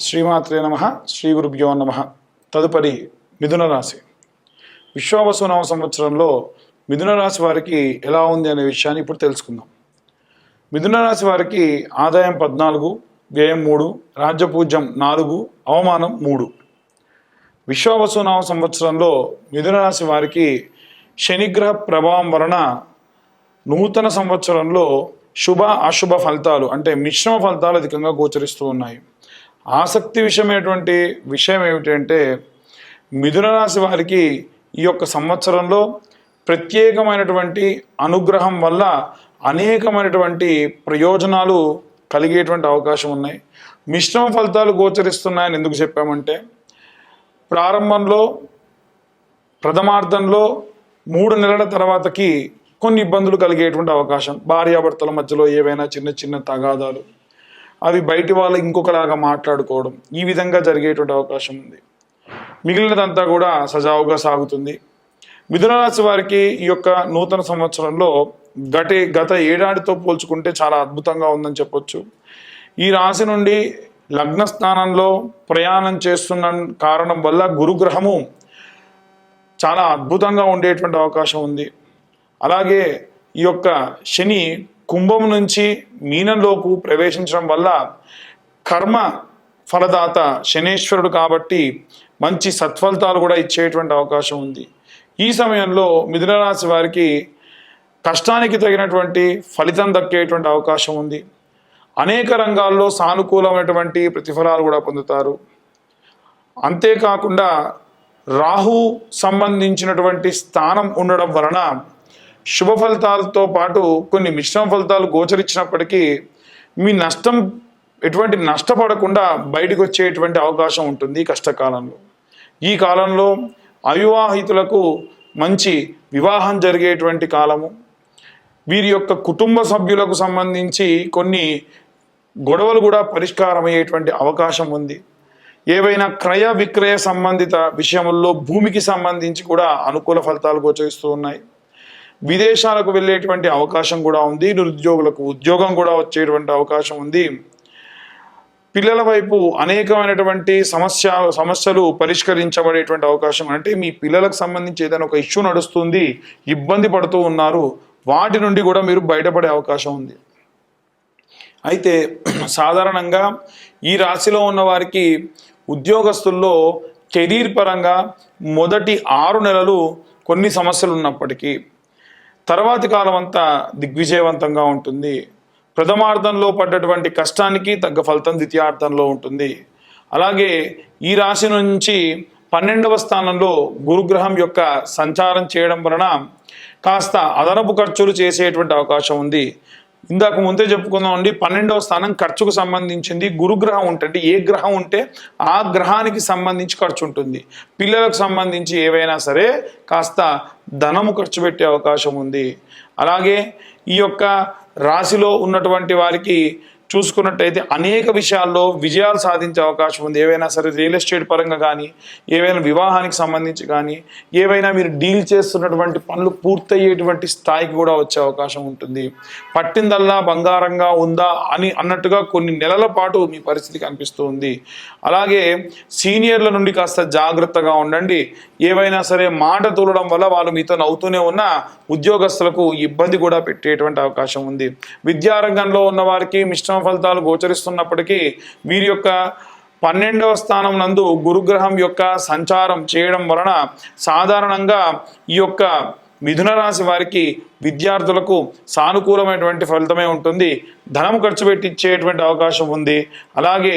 శ్రీమాత్రే నమ శ్రీ గురుభ్యో నమ. తదుపరి మిథున రాశి. విశ్వావసు నవ సంవత్సరంలో మిథున రాశి వారికి ఎలా ఉంది అనే విషయాన్ని ఇప్పుడు తెలుసుకుందాం. మిథున రాశి వారికి ఆదాయం పద్నాలుగు వ్యయం మూడు రాజ్యపూజ్యం నాలుగు అవమానం మూడు. విశ్వావసు నవ సంవత్సరంలో మిథున రాశి వారికి శనిగ్రహ ప్రభావం వలన నూతన సంవత్సరంలో శుభ అశుభ ఫలితాలు అంటే మిశ్రమ ఫలితాలు అధికంగా గోచరిస్తూ ఉన్నాయి. ఆసక్తి విషయమైనటువంటి విషయం ఏమిటంటే మిథున రాశి వారికి ఈ యొక్క సంవత్సరంలో ప్రత్యేకమైనటువంటి అనుగ్రహం వల్ల అనేకమైనటువంటి ప్రయోజనాలు కలిగేటువంటి అవకాశం ఉన్నాయి. మిశ్రమ ఫలితాలు గోచరిస్తున్నాయని ఎందుకు చెప్పామంటే ప్రారంభంలో ప్రథమార్థంలో మూడు నెలల తర్వాతకి కొన్ని ఇబ్బందులు కలిగేటువంటి అవకాశం. భార్యాభర్తల మధ్యలో ఏవైనా చిన్న చిన్న తగాదాలు అవి బయటి వాళ్ళు ఇంకొకలాగా మాట్లాడుకోవడం ఈ విధంగా జరిగేటువంటి అవకాశం ఉంది. మిగిలినదంతా కూడా సజావుగా సాగుతుంది. మిథున రాశి వారికి ఈ యొక్క నూతన సంవత్సరంలో గటి గత ఏడాదితో పోల్చుకుంటే చాలా అద్భుతంగా ఉందని చెప్పొచ్చు. ఈ రాశి నుండి లగ్న స్థానంలో ప్రయాణం చేస్తున్న కారణం వల్ల గురుగ్రహము చాలా అద్భుతంగా ఉండేటువంటి అవకాశం ఉంది. అలాగే ఈ యొక్క శని కుంభం నుంచి మీనంలోకి ప్రవేశించడం వల్ల కర్మ ఫలదాత శనేశ్వరుడు కాబట్టి మంచి సత్ఫలితాలు కూడా ఇచ్చేటువంటి అవకాశం ఉంది. ఈ సమయంలో మిథునరాశి వారికి కష్టానికి తగినటువంటి ఫలితం దక్కేటువంటి అవకాశం ఉంది. అనేక రంగాల్లో సానుకూలమైనటువంటి ప్రతిఫలాలు కూడా పొందుతారు. అంతేకాకుండా రాహు సంబంధించినటువంటి స్థానం ఉండడం వలన శుభ ఫలితాలతో పాటు కొన్ని మిశ్రమ ఫలితాలు గోచరించినప్పటికీ మీ నష్టం ఎటువంటి నష్టపడకుండా బయటకు వచ్చేటువంటి అవకాశం ఉంటుంది కష్టకాలంలో. ఈ కాలంలో అవివాహితులకు మంచి వివాహం జరిగేటువంటి కాలము. వీరి యొక్క కుటుంబ సభ్యులకు సంబంధించి కొన్ని గొడవలు కూడా పరిష్కారం అయ్యేటువంటి అవకాశం ఉంది. ఏవైనా క్రయ విక్రయ సంబంధిత విషయముల్లో భూమికి సంబంధించి కూడా అనుకూల ఫలితాలు గోచరిస్తూ ఉన్నాయి. విదేశాలకు వెళ్ళేటువంటి అవకాశం కూడా ఉంది నిరుద్యోగులకు ఉద్యోగం కూడా వచ్చేటువంటి అవకాశం ఉంది. పిల్లల వైపు అనేకమైనటువంటి సమస్య సమస్యలు పరిష్కరించబడేటువంటి అవకాశం అంటే మీ పిల్లలకు సంబంధించి ఏదైనా ఒక ఇష్యూ నడుస్తుంది ఇబ్బంది పడుతూ ఉన్నారు వాటి నుండి కూడా మీరు బయటపడే అవకాశం ఉంది. అయితే సాధారణంగా ఈ రాశిలో ఉన్న వారికి ఉద్యోగస్తుల్లో కెరీర్ పరంగా మొదటి ఆరు నెలలు కొన్ని సమస్యలు ఉన్నప్పటికీ తర్వాతి కాలం అంతా దిగ్విజయవంతంగా ఉంటుంది. ప్రథమార్థంలో పడ్డటువంటి కష్టానికి తగ్గ ఫలితం ద్వితీయార్థంలో ఉంటుంది. అలాగే ఈ రాశి నుంచి పన్నెండవ స్థానంలో గురుగ్రహం యొక్క సంచారం చేయడం వలన కాస్త అదనపు ఖర్చులు చేసేటువంటి అవకాశం ఉంది. ఇందాక ముందే చెప్పుకుందాం అండి పన్నెండవ స్థానం ఖర్చుకు సంబంధించింది. గురుగ్రహం ఉంటుంది. ఏ గ్రహం ఉంటే ఆ గ్రహానికి సంబంధించి ఖర్చు ఉంటుంది. పిల్లలకు సంబంధించి ఏవైనా సరే కాస్త ధనము ఖర్చు పెట్టే అవకాశం ఉంది. అలాగే ఈ యొక్క రాశిలో ఉన్నటువంటి వారికి చూసుకున్నట్టయితే అనేక విషయాల్లో విజయాలు సాధించే అవకాశం ఉంది. ఏవైనా సరే రియల్ ఎస్టేట్ పరంగా కానీ ఏవైనా వివాహానికి సంబంధించి కానీ ఏవైనా మీరు డీల్ చేస్తున్నటువంటి పనులు పూర్తయ్యేటువంటి స్థాయికి కూడా వచ్చే అవకాశం ఉంటుంది. పట్టిందల్లా బంగారంగా ఉందా అని అన్నట్టుగా కొన్ని నెలల పాటు మీ పరిస్థితి కనిపిస్తూ ఉంది. అలాగే సీనియర్ల నుండి కాస్త జాగ్రత్తగా ఉండండి. ఏవైనా సరే మాట తూలడం వల్ల వాళ్ళు మీతో నవ్వుతూనే ఉన్న ఉద్యోగస్తులకు ఇబ్బంది కూడా పెట్టేటువంటి అవకాశం ఉంది. విద్యారంగంలో ఉన్న వారికి మిశ్రమ ఫలితాలు గోచరిస్తున్నప్పటికీ వీరి యొక్క పన్నెండవ స్థానం నందు గురుగ్రహం యొక్క సంచారం చేయడం వలన సాధారణంగా ఈ యొక్క మిథున రాశి వారికి విద్యార్థులకు సానుకూలమైనటువంటి ఫలితమే ఉంటుంది. ధనం ఖర్చు పెట్టించేటువంటి అవకాశం ఉంది. అలాగే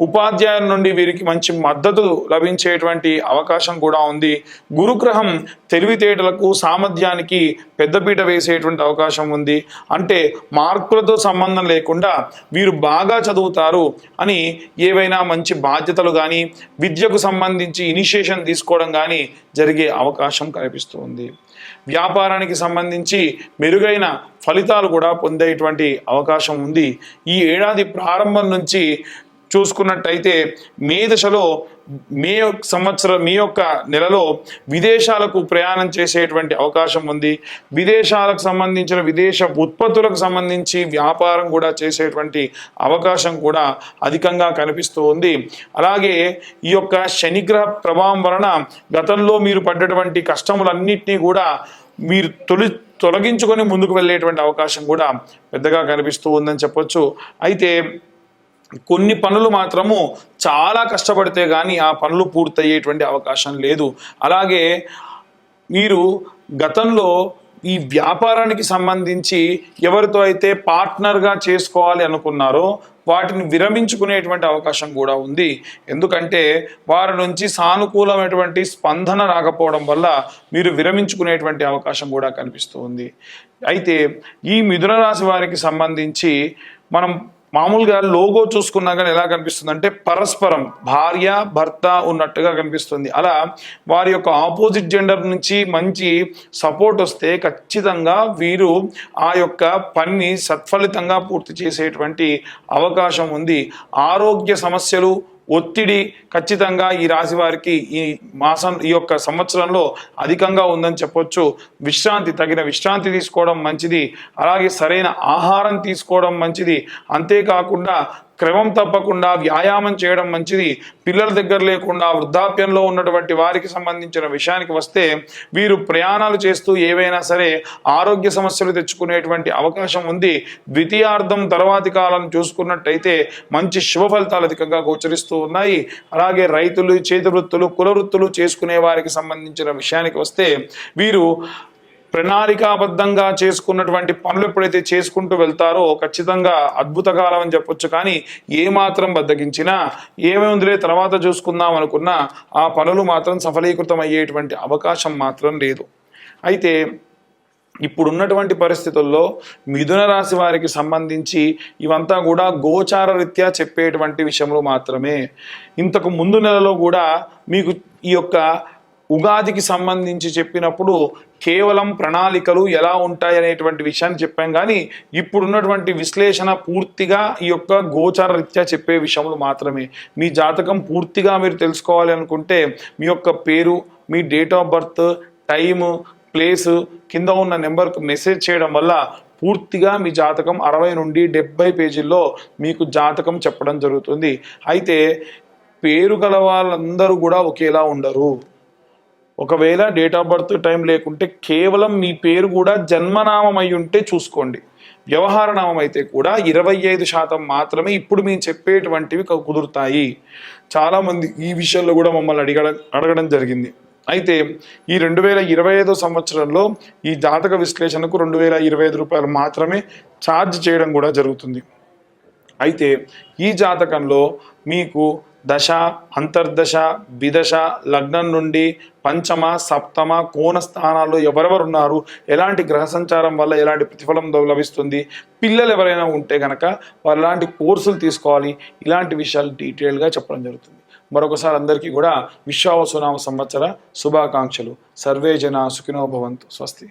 ఉపాధ్యాయుల నుండి వీరికి మంచి మద్దతు లభించేటువంటి అవకాశం కూడా ఉంది. గురుగ్రహం తెలివితేటలకు సామర్థ్యానికి పెద్దపీట వేసేటువంటి అవకాశం ఉంది. అంటే మార్కులతో సంబంధం లేకుండా వీరు బాగా చదువుతారు అని ఏవైనా మంచి బాధ్యతలు కానీ విద్యకు సంబంధించి ఇనిషియేషన్ తీసుకోవడం కానీ జరిగే అవకాశం కనిపిస్తుంది వ్యాపారానికి సంబంధించి మెరుగైన ఫలితాలు కూడా పొందేటువంటి అవకాశం ఉంది. ఈ ఏడాది ప్రారంభం నుంచి చూసుకున్నట్టయితే మే దశలో మే యొక్క సంవత్సరం మీ యొక్క నెలలో విదేశాలకు ప్రయాణం చేసేటువంటి అవకాశం ఉంది. విదేశాలకు సంబంధించిన విదేశ ఉత్పత్తులకు సంబంధించి వ్యాపారం కూడా చేసేటువంటి అవకాశం కూడా అధికంగా కనిపిస్తూ ఉంది. అలాగే ఈ యొక్క శనిగ్రహ ప్రభావం వలన గతంలో మీరు పడ్డటువంటి కష్టములన్నింటినీ కూడా మీరు తొలి తొలగించుకొని ముందుకు వెళ్ళేటువంటి అవకాశం కూడా పెద్దగా కనిపిస్తూ ఉందని చెప్పొచ్చు. అయితే కొన్ని పనులు మాత్రము చాలా కష్టపడితే కానీ ఆ పనులు పూర్తయ్యేటువంటి అవకాశం లేదు. అలాగే మీరు గతంలో ఈ వ్యాపారానికి సంబంధించి ఎవరితో అయితే పార్ట్నర్గా చేసుకోవాలి అనుకున్నారో వాటిని విరమించుకునేటువంటి అవకాశం కూడా ఉంది. ఎందుకంటే వారి నుంచి సానుకూలమైనటువంటి స్పందన రాకపోవడం వల్ల మీరు విరమించుకునేటువంటి అవకాశం కూడా కనిపిస్తుంది అయితే ఈ మిథున రాశి వారికి సంబంధించి మనం మామూలుగా లోగో చూసుకున్నా కానీ ఎలా కనిపిస్తుంది అంటే పరస్పరం భార్య భర్త ఉన్నట్టుగా కనిపిస్తుంది. అలా వారి యొక్క ఆపోజిట్ జెండర్ నుంచి మంచి సపోర్ట్ వస్తే ఖచ్చితంగా వీరు ఆ యొక్క పనిని సత్ఫలితంగా పూర్తి చేసేటువంటి అవకాశం ఉంది. ఆరోగ్య సమస్యలు ఒత్తిడి ఖచ్చితంగా ఈ రాశి వారికి ఈ మాసం ఈ యొక్క సంవత్సరంలో అధికంగా ఉందని చెప్పొచ్చు. విశ్రాంతి తగిన విశ్రాంతి తీసుకోవడం మంచిది. అలాగే సరైన ఆహారం తీసుకోవడం మంచిది. అంతేకాకుండా క్రమం తప్పకుండా వ్యాయామం చేయడం మంచిది. పిల్లల దగ్గర లేకుండా వృద్ధాప్యంలో ఉన్నటువంటి వారికి సంబంధించిన విషయానికి వస్తే వీరు ప్రయాణాలు చేస్తూ ఏవైనా సరే ఆరోగ్య సమస్యలు తెచ్చుకునేటువంటి అవకాశం ఉంది. ద్వితీయార్థం తర్వాతి కాలం చూసుకున్నట్టయితే మంచి శుభ ఫలితాలు అధికంగా గోచరిస్తూ ఉన్నాయి. అలాగే రైతులు చేతి వృత్తులు కుల వృత్తులు చేసుకునే వారికి సంబంధించిన విషయానికి వస్తే వీరు ప్రణాళికాబద్ధంగా చేసుకున్నటువంటి పనులు ఎప్పుడైతే చేసుకుంటూ వెళ్తారో ఖచ్చితంగా అద్భుత కాలం అని చెప్పొచ్చు. కానీ ఏమాత్రం బద్దగించినా ఏమేముందిలే తర్వాత చూసుకుందాం అనుకున్న ఆ పనులు మాత్రం సఫలీకృతం అయ్యేటువంటి అవకాశం మాత్రం లేదు. అయితే ఇప్పుడున్నటువంటి పరిస్థితుల్లో మిథున రాశి వారికి సంబంధించి ఇవంతా కూడా గోచార రీత్యా చెప్పేటువంటి విషయంలో మాత్రమే. ఇంతకు ముందు నెలలో కూడా మీకు ఈ యొక్క ఉగాదికి సంబంధించి చెప్పినప్పుడు కేవలం ప్రణాళికలు ఎలా ఉంటాయి అనేటువంటి విషయాన్ని చెప్పాం కానీ ఇప్పుడున్నటువంటి విశ్లేషణ పూర్తిగా ఈ యొక్క గోచార రీత్యా చెప్పే విషయంలో మాత్రమే. మీ జాతకం పూర్తిగా మీరు తెలుసుకోవాలి అనుకుంటే మీ యొక్క పేరు మీ date of birth time place కింద ఉన్న నెంబర్కు మెసేజ్ చేయడం వల్ల పూర్తిగా మీ జాతకం అరవై నుండి డెబ్బై పేజీల్లో మీకు జాతకం చెప్పడం జరుగుతుంది. అయితే పేరు గల వాళ్ళందరూ కూడా ఒకేలా ఉండరు. ఒకవేళ డేట్ ఆఫ్ బర్త్ టైం లేకుంటే కేవలం మీ పేరు కూడా జన్మనామం అయి ఉంటే చూసుకోండి. వ్యవహార నామం అయితే కూడా ఇరవై ఐదు శాతం మాత్రమే ఇప్పుడు మేము చెప్పేటువంటివి కుదురుతాయి. చాలామంది ఈ విషయంలో కూడా మమ్మల్ని అడిగడం అడగడం జరిగింది. అయితే ఈ రెండు వేల ఇరవై ఐదో సంవత్సరంలో ఈ జాతక విశ్లేషణకు రెండు వేల ఇరవై ఐదు రూపాయలు మాత్రమే ఛార్జ్ చేయడం కూడా జరుగుతుంది. అయితే ఈ జాతకంలో మీకు దశ అంతర్దశ విదశ లగ్నం నుండి పంచమ సప్తమ కోణ స్థానాల్లో ఎవరెవరు ఉన్నారు ఎలాంటి గ్రహ సంచారం వల్ల ఎలాంటి ప్రతిఫలం లభిస్తుంది పిల్లలు ఎవరైనా ఉంటే కనుక వారు ఎలాంటి కోర్సులు తీసుకోవాలి ఇలాంటి విషయాలు డీటెయిల్గా చెప్పడం జరుగుతుంది. మరొకసారి అందరికీ కూడా విశ్వావసునామ సంవత్సర శుభాకాంక్షలు. సర్వే జన సుఖినో భవంతు. స్వస్తి.